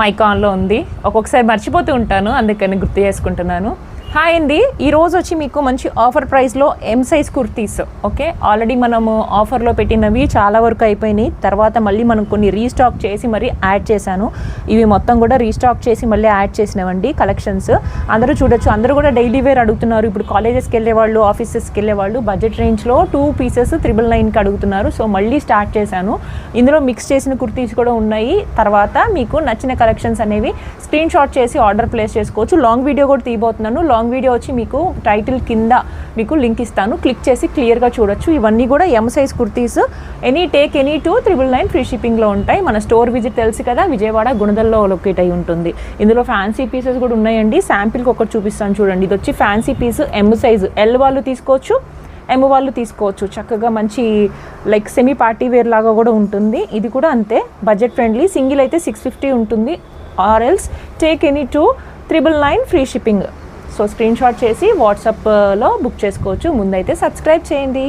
మైకాన్లో ఉంది. ఒక్కొక్కసారి మర్చిపోతూ ఉంటాను అందుకని గుర్తు చేసుకుంటున్నాను. హాయ్ అండి ఈ రోజు వచ్చి మీకు మంచి ఆఫర్ ప్రైస్లో M size kurtis okay already మనము ఆఫర్లో పెట్టినవి చాలా వరకు అయిపోయినాయి. తర్వాత మళ్ళీ మనం కొన్ని రీస్టాక్ చేసి మరి యాడ్ చేశాను. ఇవి మొత్తం కూడా రీస్టాక్ చేసి మళ్ళీ యాడ్ చేసినవండి కలెక్షన్స్ అందరూ చూడొచ్చు. అందరూ కూడా డైలీ వేర్ అడుగుతున్నారు. ఇప్పుడు కాలేజెస్కి వెళ్ళే వాళ్ళు ఆఫీసెస్కి వెళ్ళే వాళ్ళు బడ్జెట్ రేంజ్లో టూ పీసెస్ త్రిబుల్ నైన్కి అడుగుతున్నారు. సో మళ్ళీ స్టార్ట్ చేశాను. ఇందులో మిక్స్ చేసిన కుర్తీస్ కూడా ఉన్నాయి. తర్వాత మీకు నచ్చిన కలెక్షన్స్ అనేవి స్క్రీన్ షాట్ చేసి ఆర్డర్ ప్లేస్ చేసుకోవచ్చు. లాంగ్ వీడియో కూడా తీయబోతున్నాను. లాంగ్ వీడియో వచ్చి మీకు టైటిల్ కింద మీకు లింక్ ఇస్తాను. క్లిక్ చేసి క్లియర్గా చూడొచ్చు. ఇవన్నీ కూడా M size kurtis. Any take any two triple nine free షిప్పింగ్లో ఉంటాయి. మన స్టోర్ విజిట్ తెలుసు కదా విజయవాడ గుణదల్లో లొకేట్ అయి ఉంటుంది. ఇందులో ఫ్యాన్సీ పీసెస్ కూడా ఉన్నాయండి. శాంపిల్కి ఒకటి చూపిస్తాను చూడండి. ఇది వచ్చి fancy piece M size L వాళ్ళు తీసుకోవచ్చు ఎమ్ వాళ్ళు తీసుకోవచ్చు. చక్కగా మంచి లైక్ సెమీ పార్టీ వేర్ లాగా కూడా ఉంటుంది. ఇది కూడా అంతే బడ్జెట్ ఫ్రెండ్లీ సింగిల్ అయితే సిక్స్ ఫిఫ్టీ ఉంటుంది. ఆర్ఎల్స్ take any two triple nine free shipping so screenshot చేసి వాట్సాప్లో uh, బుక్ చేసుకోవచ్చు. ముందైతే సబ్స్క్రైబ్ చేయండి.